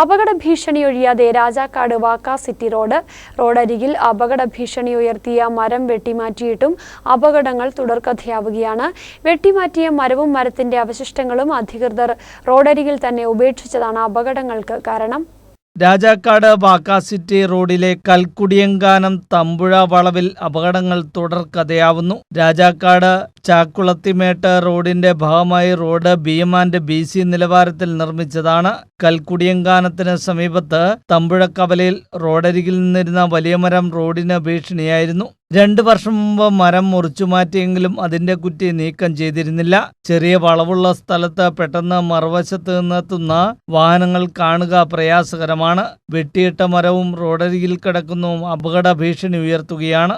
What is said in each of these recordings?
അപകട ഭീഷണി ഒഴിയാതെ രാജാക്കാട് വാക്ക സിറ്റി റോഡ്. റോഡരികിൽ അപകട ഭീഷണി ഉയർത്തിയ മരം വെട്ടിമാറ്റിയിട്ടും അപകടങ്ങൾ തുടർക്കഥയാവുകയാണ്. വെട്ടിമാറ്റിയ മരവും മരത്തിന്റെ അവശിഷ്ടങ്ങളും അധികൃതർ റോഡരികിൽ തന്നെ ഉപേക്ഷിച്ചതാണ് അപകടങ്ങൾക്ക് കാരണം. രാജാക്കാട് വാക്കാസിറ്റി റോഡിലെ കൽക്കുടിയങ്കാനം തമ്പുഴ വളവിൽ അപകടങ്ങൾ തുടർക്കഥയാവുന്നു രാജാക്കാട് ചാക്കുളത്തിമേട്ട് റോഡിന്റെ ഭാഗമായി road B M and B C നിലവാരത്തിൽ നിർമ്മിച്ചതാണ്. കൽക്കുടിയങ്കാനത്തിന് സമീപത്ത് തമ്പുഴക്കവലയിൽ റോഡരികിൽ നിന്നിരുന്ന വലിയ മരം റോഡിന് ഭീഷണിയായിരുന്നു. രണ്ടു വർഷം മുമ്പ് മരം മുറിച്ചു മാറ്റിയെങ്കിലും അതിന്റെ കുറ്റി നീക്കം ചെയ്തിരുന്നില്ല. ചെറിയ വളവുള്ള സ്ഥലത്ത് പെട്ടെന്ന് മറുവശത്ത് നിന്നെത്തുന്ന വാഹനങ്ങൾ കാണുക പ്രയാസകരമാണ്. വെട്ടിയിട്ട മരവും റോഡരികിൽ കിടക്കുന്നതും അപകട ഭീഷണി ഉയർത്തുകയാണ്.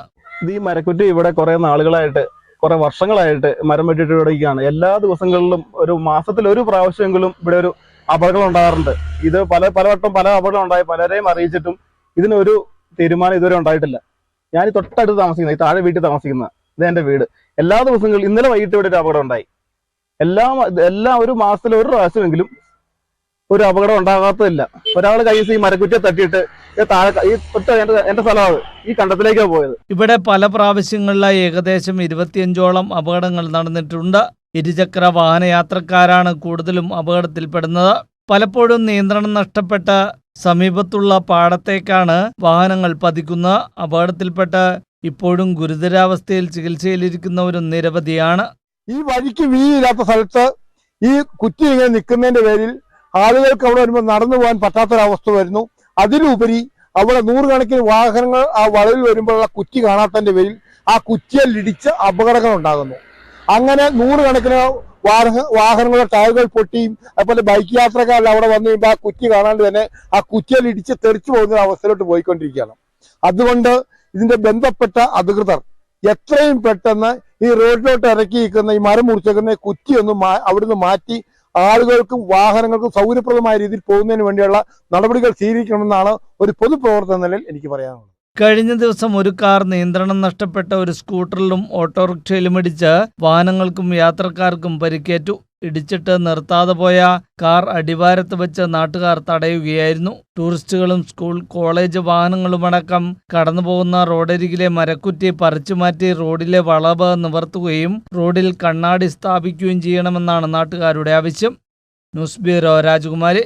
ഈ മരക്കുറ്റി ഇവിടെ കുറെ നാളുകളായിട്ട് കുറെ വർഷങ്ങളായിട്ട് മരം വെട്ടിട്ട് തുടങ്ങിയാണ് എല്ലാ ദിവസങ്ങളിലും ഒരു മാസത്തിൽ ഒരു പ്രാവശ്യമെങ്കിലും ഇവിടെ ഒരു അപകടം ഉണ്ടാകാറുണ്ട്. ഇത് പല പലവട്ടം പല അപകടം ഉണ്ടായി. പലരെയും അറിയിച്ചിട്ടും ഇതിനൊരു തീരുമാനം ഇതുവരെ ഉണ്ടായിട്ടില്ല. ഞാൻ തൊട്ടടുത്ത് താമസിക്കുന്ന ഈ താഴെ വീട്ടിൽ താമസിക്കുന്ന ഇത് എന്റെ വീട്. എല്ലാ ദിവസങ്ങളിലും ഇന്നലെ വൈകിട്ട് ഇവിടെ ഒരു അപകടം ഉണ്ടായി. എല്ലാ എല്ലാ ഒരു മാസത്തിൽ ഒരു പ്രാവശ്യമെങ്കിലും ഒരു അപകടം ഉണ്ടാകാത്തതില്ല. ഒരാൾ കൈ ഈ മരക്കുറ്റിയെ തട്ടിയിട്ട് ഈ എന്റെ എന്റെ ഈ ഇവിടെ പല പ്രാവശ്യങ്ങളിലായി ഏകദേശം ഇരുപത്തിയഞ്ചോളം അപകടങ്ങൾ നടന്നിട്ടുണ്ട്. ഇരുചക്ര വാഹന യാത്രക്കാരാണ് കൂടുതലും അപകടത്തിൽപ്പെടുന്നത്. പലപ്പോഴും നിയന്ത്രണം നഷ്ടപ്പെട്ട സമീപത്തുള്ള പാടത്തേക്കാണ് വാഹനങ്ങൾ പതിക്കുന്ന അപകടത്തിൽപ്പെട്ട് ഇപ്പോഴും ഗുരുതരാവസ്ഥയിൽ ചികിത്സയിലിരിക്കുന്നവരും നിരവധിയാണ്. ഈ വഴിക്ക് വീതിയില്ലാത്ത സ്ഥലത്ത് ഈ കുറ്റി ഇങ്ങനെ നിൽക്കുന്നതിന്റെ പേരിൽ ആളുകൾക്ക് അവിടെ വരുമ്പോൾ നടന്നു പോകാൻ പറ്റാത്തൊരവസ്ഥ വരുന്നു. അതിലുപരി അവിടെ നൂറുകണക്കിന് വാഹനങ്ങൾ ആ വളവിൽ വരുമ്പോഴുള്ള കുറ്റി കാണാത്തതിന്റെ പേരിൽ ആ കുറ്റിയിൽ ഇടിച്ച് അപകടങ്ങൾ ഉണ്ടാകുന്നു. അങ്ങനെ നൂറുകണക്കിന് വാഹനങ്ങളുടെ ടയറുകൾ പൊട്ടിയും അതുപോലെ ബൈക്ക് യാത്രക്കാരിൽ അവിടെ വന്നു കഴിയുമ്പോൾ ആ കുറ്റി കാണാണ്ട് തന്നെ ആ കുറ്റിയിൽ ഇടിച്ച് തെറിച്ചു പോകുന്ന അവസ്ഥയിലോട്ട് പോയിക്കൊണ്ടിരിക്കുകയാണ്. അതുകൊണ്ട് ഇതിന്റെ ബന്ധപ്പെട്ട അധികൃതർ എത്രയും പെട്ടെന്ന് ഈ റോഡിലോട്ട് ഇറക്കി നിൽക്കുന്ന ഈ മരം മുറിച്ചേക്കുന്ന ഈ കുറ്റി ഒന്ന് മാ- അവിടുന്ന് മാറ്റി ആളുകൾക്കും വാഹനങ്ങൾക്കും സൗകര്യപ്രദമായ രീതിയിൽ പോകുന്നതിന് വേണ്ടിയുള്ള നടപടികൾ സ്വീകരിക്കണമെന്നാണ് ഒരു പൊതുപ്രവർത്തന നിലയിൽ എനിക്ക് പറയാനുള്ളത്. കഴിഞ്ഞ ദിവസം ഒരു കാർ നിയന്ത്രണം നഷ്ടപ്പെട്ട ഒരു സ്കൂട്ടറിലും ഓട്ടോറിക്ഷയിലും ഇടിച്ച് വാഹനങ്ങൾക്കും യാത്രക്കാർക്കും പരിക്കേറ്റു. ഇടിച്ചിട്ട് നിർത്താതെ പോയ കാർ അടിവാരത്ത് വെച്ച് നാട്ടുകാർ തടയുകയായിരുന്നു. ടൂറിസ്റ്റുകളും സ്കൂൾ കോളേജ് വാഹനങ്ങളുമടക്കം കടന്നുപോകുന്ന റോഡരികിലെ മരക്കുറ്റി പറിച്ചുമാറ്റി റോഡിലെ വളവ് നിവർത്തുകയും റോഡിൽ കണ്ണാടി സ്ഥാപിക്കുകയും ചെയ്യണമെന്നാണ് നാട്ടുകാരുടെ ആവശ്യം. ന്യൂസ് ബ്യൂറോ രാജകുമാരി.